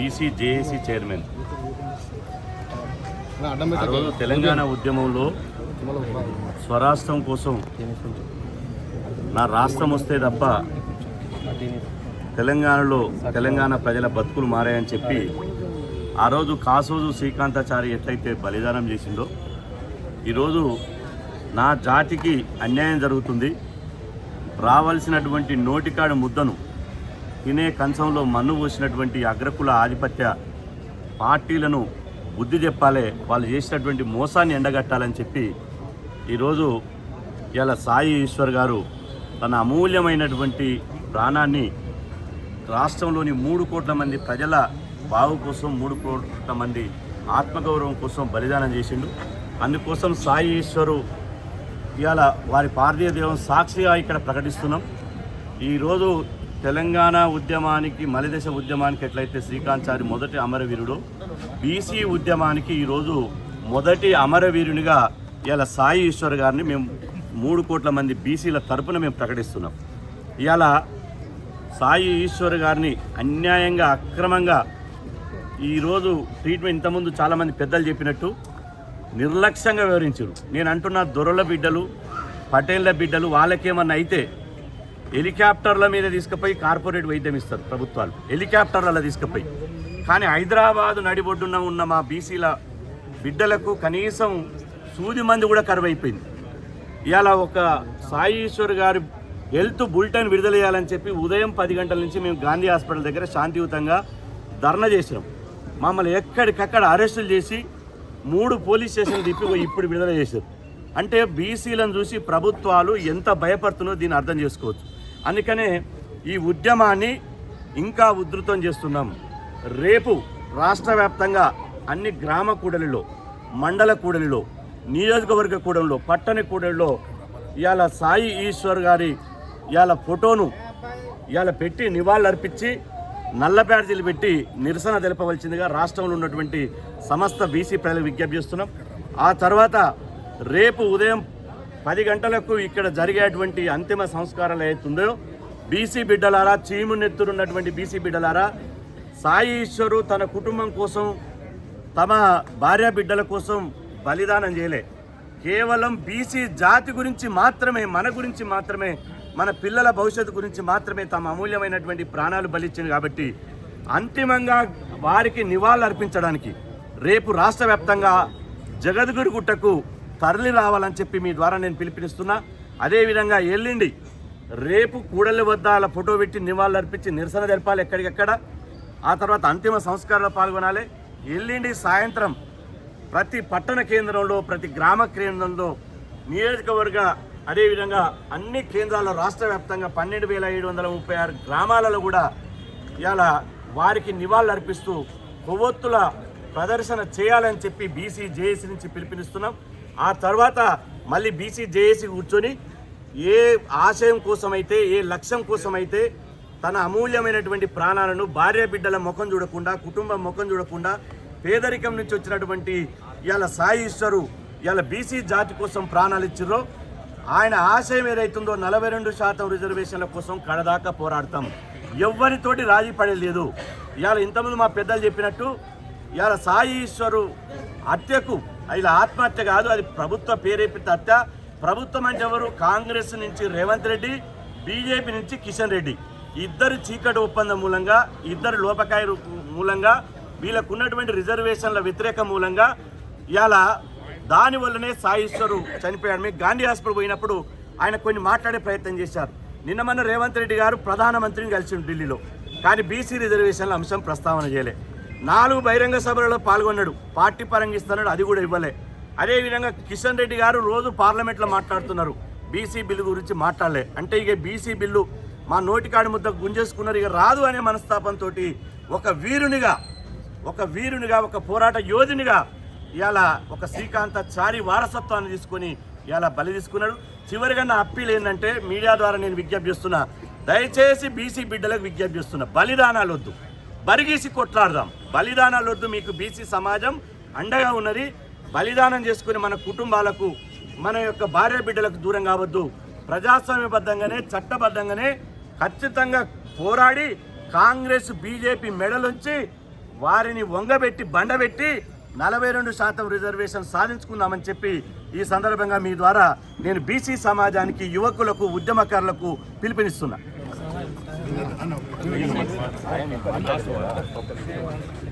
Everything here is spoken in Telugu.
బీసీ జేఏసీ చైర్మన్ ఆ రోజు తెలంగాణ ఉద్యమంలో స్వరాష్ట్రం కోసం నా రాష్ట్రం వస్తే తప్ప తెలంగాణలో తెలంగాణ ప్రజల బతుకులు మారాయని చెప్పి ఆ రోజు కాసోజు శ్రీకాంతాచారి ఎట్లయితే బలిదానం చేసిందో ఈరోజు నా జాతికి అన్యాయం జరుగుతుంది. రావాల్సినటువంటి నోటికాడు ముద్దను తినే కంచంలో మన్ను పోసినటువంటి అగ్రకుల ఆధిపత్య పార్టీలను బుద్ధి చెప్పాలి వాళ్ళు చేసినటువంటి మోసాన్ని ఎండగట్టాలని చెప్పి ఈరోజు ఇలా సాయి ఈశ్వర్ గారు తన అమూల్యమైనటువంటి ప్రాణాన్ని రాష్ట్రంలోని మూడు కోట్ల మంది ప్రజల బావు కోసం మూడు కోట్ల మంది ఆత్మగౌరవం కోసం బలిదానం చేసిండు. అందుకోసం సాయి ఈశ్వరు ఇవాళ వారి పార్థివ దేవం సాక్షిగా ఇక్కడ ప్రకటిస్తున్నాం. ఈరోజు తెలంగాణ ఉద్యమానికి మలిదశ ఉద్యమానికి ఎట్లయితే శ్రీకాంత్ చారి మొదటి అమరవీరుడు బీసీ ఉద్యమానికి ఈరోజు మొదటి అమరవీరునిగా ఇవాళ సాయి ఈశ్వర్ గారిని మేము మూడు కోట్ల మంది బీసీల తరపున మేము ప్రకటిస్తున్నాం. ఇవాళ సాయి ఈశ్వర్ గారిని అన్యాయంగా అక్రమంగా ఈరోజు ట్రీట్మెంట్ ఇంతకుముందు చాలామంది పెద్దలు చెప్పినట్టు నిర్లక్ష్యంగా వివరించారు. నేను అంటున్న దొరల బిడ్డలు పటేళ్ళ బిడ్డలు వాళ్ళకేమన్నా అయితే హెలికాప్టర్ల మీద తీసుకుపోయి కార్పొరేట్ వైద్యం ఇస్తారు ప్రభుత్వాలు. హెలికాప్టర్లలో తీసుకుపోయి. కానీ హైదరాబాద్ నడిబొడ్డున ఉన్న మా బీసీల బిడ్డలకు కనీసం సూది మంది కూడా కరువైపోయింది. ఇవాళ ఒక సాయీశ్వర్ గారి హెల్త్ బులెటిన్ విడుదల చేయాలని చెప్పి ఉదయం పది గంటల నుంచి మేము గాంధీ హాస్పిటల్ దగ్గర శాంతియుతంగా ధర్నా చేసినాం. మమ్మల్ని ఎక్కడికక్కడ అరెస్టులు చేసి మూడు పోలీస్ స్టేషన్లు తిప్పి ఇప్పుడు విడుదల చేశారు. అంటే బీసీలను చూసి ప్రభుత్వాలు ఎంత భయపడుతున్నో దీన్ని అర్థం చేసుకోవచ్చు. అందుకనే ఈ ఉద్యమాన్ని ఇంకా ఉధృతం చేస్తున్నాం. రేపు రాష్ట్ర వ్యాప్తంగా అన్ని గ్రామ కూడలిలో మండల కూడలిలో నియోజకవర్గ కూడలిలో పట్టణ కూడలిలో ఇవాళ సాయి ఈశ్వర్ గారి ఇవాళ ఫోటోను ఇవాళ పెట్టి నివాళులర్పించి నల్ల బ్యాడ్జీలు పెట్టి నిరసన తెలపవలసిందిగా రాష్ట్రంలో ఉన్నటువంటి సమస్త బీసీ ప్రజలకు విజ్ఞప్తి చేస్తున్నాం. ఆ తర్వాత రేపు ఉదయం పది గంటలకు ఇక్కడ జరిగేటువంటి అంతిమ సంస్కారాలు ఏతుందో బీసీ బిడ్డలారా చీము నెత్తురున్నటువంటి బీసీ బిడ్డలారా సాయి ఈశ్వరు తన కుటుంబం కోసం తమ భార్య బిడ్డల కోసం బలిదానం చేయలే. కేవలం బీసీ జాతి గురించి మాత్రమే మన గురించి మాత్రమే మన పిల్లల భవిష్యత్తు గురించి మాత్రమే తమ అమూల్యమైనటువంటి ప్రాణాలు బలిచ్చింది కాబట్టి అంతిమంగా వారికి నివాళులు అర్పించడానికి రేపు రాష్ట్ర వ్యాప్తంగా జగద్గురు గుట్టకు తరలి రావాలని చెప్పి మీ ద్వారా నేను పిలుపునిస్తున్నా. అదేవిధంగా ఎల్లుండి రేపు కూడలి వద్ద అలా ఫోటో పెట్టి నివాళులు అర్పించి నిరసన జరపాలి ఎక్కడికెక్కడ. ఆ తర్వాత అంతిమ సంస్కారంలో పాల్గొనాలి. ఎల్లుండి సాయంత్రం ప్రతి పట్టణ కేంద్రంలో ప్రతి గ్రామ కేంద్రంలో నియోజకవర్గ అదేవిధంగా అన్ని కేంద్రాల్లో రాష్ట్ర వ్యాప్తంగా పన్నెండు వేల ఏడు వందల ముప్పై ఆరు గ్రామాలలో కూడా ఇవాళ వారికి నివాళులు అర్పిస్తూ కొవ్వొత్తుల ప్రదర్శన చేయాలని చెప్పి బీసీ జేఏసీ నుంచి పిలుపునిస్తున్నాం. ఆ తర్వాత మళ్ళీ బీసీ జేఏసీ కూర్చొని ఏ ఆశయం కోసమైతే ఏ లక్ష్యం కోసమైతే తన అమూల్యమైనటువంటి ప్రాణాలను భార్య బిడ్డల ముఖం చూడకుండా కుటుంబం ముఖం చూడకుండా పేదరికం నుంచి వచ్చినటువంటి ఇవాళ సాయి ఈశ్వరు ఇవాళ బీసీ జాతి కోసం ప్రాణాలు ఇచ్చిర్రో ఆయన ఆశయం ఏదైతుందో నలభై రెండు శాతం రిజర్వేషన్ల కోసం కడదాకా పోరాడతాం. ఎవ్వరితోటి రాజీ పడలేదు. ఇవాళ ఇంతకుముందు మా పెద్దలు చెప్పినట్టు ఇవాళ సాయి ఈశ్వరు హత్యకు ఇలా ఆత్మహత్య కాదు అది ప్రభుత్వ పేరేపిత హత్య. ప్రభుత్వం అంటే ఎవరు? కాంగ్రెస్ నుంచి రేవంత్ రెడ్డి బీజేపీ నుంచి కిషన్ రెడ్డి. ఇద్దరు చీకటి ఒప్పందం మూలంగా ఇద్దరు లోపకాయ మూలంగా వీళ్ళకు ఉన్నటువంటి రిజర్వేషన్ల వ్యతిరేక మూలంగా ఇలా దాని వల్లనే సాయిశ్వరు చనిపోయాడు. మీకు గాంధీ హాస్పిటల్ పోయినప్పుడు ఆయన కొన్ని మాట్లాడే ప్రయత్నం చేశారు. నిన్న మొన్న రేవంత్ రెడ్డి గారు ప్రధానమంత్రిని కలిసి ఢిల్లీలో. కానీ బీసీ రిజర్వేషన్ల అంశం ప్రస్తావన చేయలే. నాలుగు బహిరంగ సభలలో పాల్గొన్నాడు. పార్టీ పరంగా ఇస్తున్నాడు అది కూడా ఇవ్వలే. అదేవిధంగా కిషన్ రెడ్డి గారు రోజు పార్లమెంట్లో మాట్లాడుతున్నారు. బీసీ బిల్లు గురించి మాట్లాడలే. అంటే ఇక బీసీ బిల్లు మా నోటికాడి ముద్ద గుంజేసుకున్నారు. ఇక రాదు అనే మనస్తాపంతో ఒక వీరునిగా ఒక వీరునిగా ఒక పోరాట యోధునిగా ఇవాళ ఒక శ్రీకాంత చారి వారసత్వాన్ని తీసుకొని ఇవాళ బలి తీసుకున్నాడు. చివరిగా నా అప్పీల్ ఏంటంటే మీడియా ద్వారా నేను విజ్ఞప్తి చేస్తున్నా. దయచేసి బీసీ బిడ్డలకు విజ్ఞప్తి చేస్తున్నా. బలిదానాలు వద్దు బరిగీసి కొట్లాడదాం. బలిదానాలు వద్దు మీకు బీసీ సమాజం అండగా ఉన్నది. బలిదానం చేసుకుని మన కుటుంబాలకు మన యొక్క భార్య బిడ్డలకు దూరం కావద్దు. ప్రజాస్వామ్యబద్ధంగానే చట్టబద్ధంగానే ఖచ్చితంగా పోరాడి కాంగ్రెస్ బీజేపీ మెడలుంచి వారిని వంగబెట్టి బండబెట్టి నలభై రెండు శాతం రిజర్వేషన్ సాధించుకుందామని చెప్పి ఈ సందర్భంగా మీ ద్వారా నేను బీసీ సమాజానికి యువకులకు ఉద్యమకారులకు పిలుపునిస్తున్నా. I know. I know.